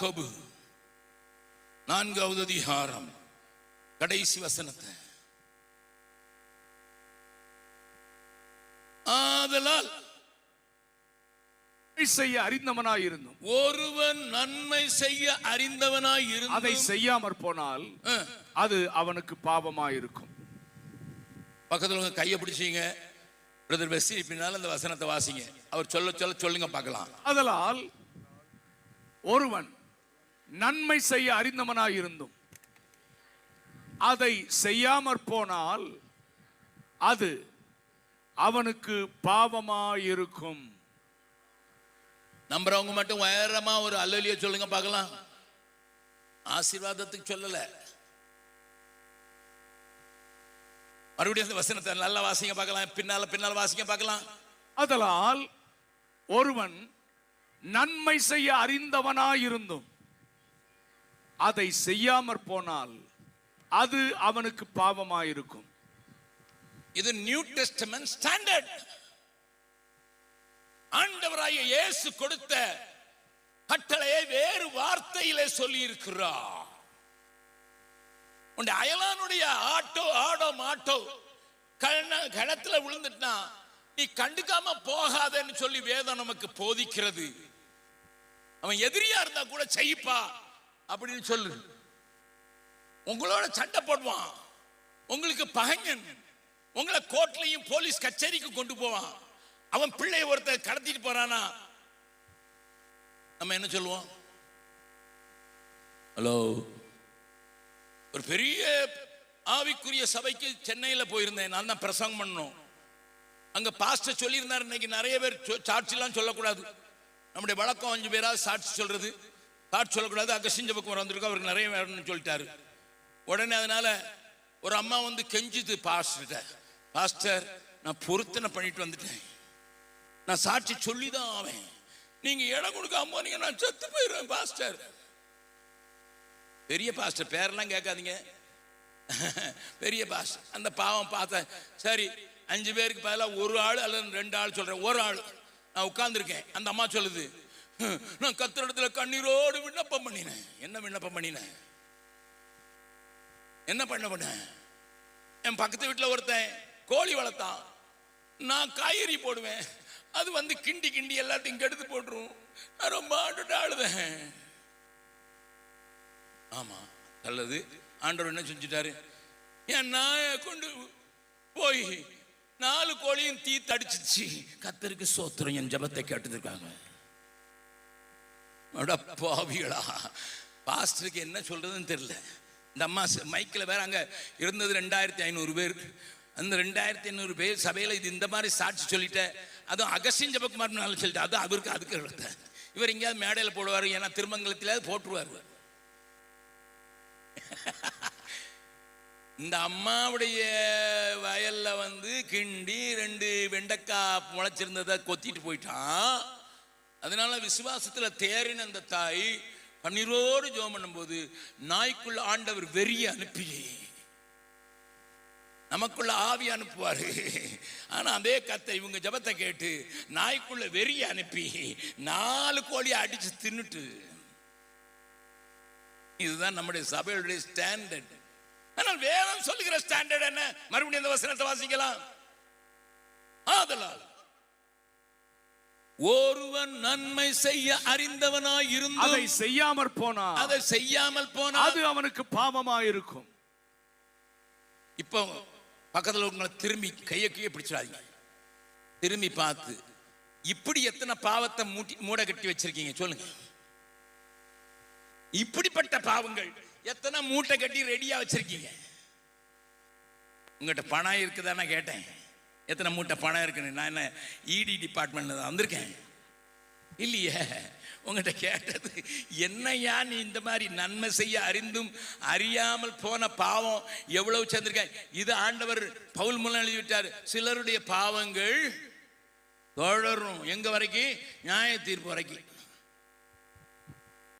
யாக்கோபு. நான்காவது அதிகாரம். கடைசி வசனத்தை. ஆதலால் செய்ய அறிந்தவனாய் இருந்தும் ஒருவன் நன்மை செய்ய அறிந்தவனாய் அதை இருந்து செய்யாமற் போனால் அது அவனுக்கு பாவமாய் இருக்கும் பக்கத்துல கையை பிடிச்சீங்க. பிரதர் வெஸ்டி பின்னால அந்த வசனத்தை வாசிங்க. அவர் சொல்ல சொல்ல சொல்லுங்க பார்க்கலாம். அதலால் ஒருவன் நன்மை செய்ய அறிந்தவனாய் இருந்தும். அதை செய்யாமற் போனால் அது அவனுக்கு பாவமாய் இருக்கும் நம்புறவங்க மட்டும் உயரமா ஒரு அல்லலிய சொல்லுங்க பார்க்கலாம். ஆசீர்வாதத்துக்கு சொல்லல. மறுபடியும் அந்த வசனத்தை நல்லா வாசிங்க பார்க்கலாம். பின்னால பின்னால வாசிங்க பார்க்கலாம். அதலால் ஒருவன் நன்மை செய்ய அறிந்தவனாய் இருந்தும். அதை செய்யாமற் போனால் அது அவனுக்கு பாவமாயிருக்கும். இது நியூ டெஸ்டமென்ட் ஸ்டாண்டர்ட் ஆண்டவராய இயேசு கொடுத்த கட்டளையை வேறு வார்த்தையிலே சொல்லி இருக்கிறார் அயலானுடைய ஆட்டோ ஆடோ மாட்டோ கண்ண கணத்துல விழுந்துட்டா நீ கண்டுக்காம போகாதன்னு சொல்லி வேதம் நமக்கு போதிக்கிறது. அவன் எதிரியா இருந்தா கூட செய்ப்பா. அப்படின்னு சொல்லு. உங்களோட சண்டை போடுவான். உங்களுக்கு பகைஞன். உங்களை கோர்ட்லையும் போலீஸ் கச்சேரிக்கு கொண்டு போவான். அவன் பிள்ளை ஒருத்தர் கடத்திட்டு போறானா? நம்ம என்ன சொல்லுவோம்? ஹலோ ஒரு பெரிய ஆவிக்குரிய சபைக்கு சென்னையில் போயிருந்தேன். நான் தான் பிரசங்கம் பண்ணணும். அங்கே பாஸ்டர் சொல்லியிருந்தார். இன்னைக்கு நிறைய பேர் சொ- சாட்சிலாம் சொல்லக்கூடாது. நம்முடைய வழக்கம் அஞ்சு பேராவது சாட்சி சொல்றது. பாட்டு சொல்லக்கூடாது அகசிஞ்ச பக்கம் வந்திருக்கோம் அவருக்கு நிறைய வேணும்னு சொல்லிட்டாரு. உடனே அதனால ஒரு அம்மா வந்து கெஞ்சுது பாஸ்டர்கிட்ட பாஸ்டர் நான் பொருத்தனை பண்ணிட்டு வந்துட்டேன். நான் சாட்சி சொல்லிதான் ஆவேன். நீங்க இடம் கொடுக்காம போனீங்க நான் செத்து போயிடுவேன் பாஸ்டர். பெரிய பாஸ்டர் பேரெல்லாம் கேட்காதீங்க. பெரிய பாஸ்டர் அந்த பாவம் பார்த்தேன் சரி அஞ்சு பேருக்கு பதிலாக ஒரு ஆள் அல்லது ரெண்டு ஆள் சொல்றேன் ஒரு ஆள். நான் உட்காந்துருக்கேன் அந்த அம்மா சொல்லுது நான் கத்துற கண்ணீரோடு விண்ணப்பம் பண்ணினேன். என்ன விண்ணப்பம் பண்ணினேன்? என்ன பண்ண பண்ண என் பக்கத்து வீட்டில் ஒருத்தன் கோழி வளர்த்தான். நான் காய்கறி போடுவேன். அது வந்து கிண்டி கிண்டி எல்லாத்தையும் கெடுத்து போட்டுரும். நான் ரொம்ப ஆண்டுட்டு ஆளுவேன் ஆமாம் நல்லது. ஆண்டவர் என்ன செஞ்சுட்டாரு? என் நாயை கொண்டு போய் நாலு கோழியும் தீ தடிச்சிச்சு. கத்தருக்கு சோத்திரம் என் ஜபத்தை கேட்டதுருக்காங்க பாவிகளா. பாஸ்டருக்கு என்ன சொல்றதுன்னு தெரியல. இந்த அம்மா மைக்கில் வேற அங்கே இருந்தது ரெண்டாயிரத்தி ஐநூறு பேர். அந்த ரெண்டாயிரத்தி ஐநூறு பேர் சபையில் இது இந்த மாதிரி சாட்சி சொல்லிட்டேன் அதுவும் அகஸ்டின் ஜபக்குமார் சொல்லிட்டு அது அவருக்கு அதுக்கு எழுத்தேன் இவர் எங்கேயாவது மேடையில் போடுவார் ஏன்னா திருமங்கலத்திலாவது போட்டுருவார் இந்த அம்மாவுடைய வயல்ல வந்து கிண்டி ரெண்டு வெண்டைக்காய் முளைச்சிருந்ததை கொத்திட்டு போயிட்டான். அதனால விசுவாசத்தில் தேறின அந்த தாய் பன்னீரோடு ஜோம் பண்ணும்போது நாய்க்குள்ள ஆண்டவர் வெறிய அனுப்பி நமக்குள்ள ஆவி அனுப்புவார். ஆனால் அதே கத்தை இவங்க ஜபத்தை கேட்டு நாய்க்குள்ள வெறிய அனுப்பி நாலு கோழியை அடித்து தின்னுட்டு. இதுதான் நம்முடைய சபையுடைய ஸ்டாண்டர்ட். ஆனால் வேதம் சொல்லுகிற ஸ்டாண்டர்ட் என்ன? மறுபடியும் இந்த வசனத்தை வாசிக்கலாம். ஆதலால் ஒருவன் நன்மை செய்ய அறிந்தவனாய் அதை இருந்தும் செய்யாமற் போனால் அதை செய்யாமல் போனால் அது அவனுக்கு பாவமாய் இருக்கும் இப்போ பக்கத்துல உங்களை திரும்பி கையை கையை பிடிச்சிடாதீங்க. திரும்பி பார்த்து இப்படி எத்தனை பாவத்தை மூட்டி மூட கட்டி வச்சிருக்கீங்க சொல்லுங்க. இப்படிப்பட்ட பாவங்கள் எத்தனை மூட்டை கட்டி ரெடியா வச்சிருக்கீங்க? உங்ககிட்ட பணம் இருக்குதா நான் கேட்டேன். எத்தனை மூட்டை பணம் இருக்குன்னு? நான் என்ன இடி டிபார்ட்மெண்ட்டில் தான் வந்திருக்கேன். இல்லையே. உங்ககிட்ட கேட்டது என்னையா நீ இந்த மாதிரி நன்மை செய்ய அறிந்தும் அறியாமல் போன பாவம் எவ்வளவு சேர்ந்திருக்கேன் இது ஆண்டவர் பவுல் மூலம் எழுதிவிட்டார் சிலருடைய பாவங்கள் தொடரும் எங்க வரைக்கும்? நியாய தீர்ப்பு வரைக்கும்.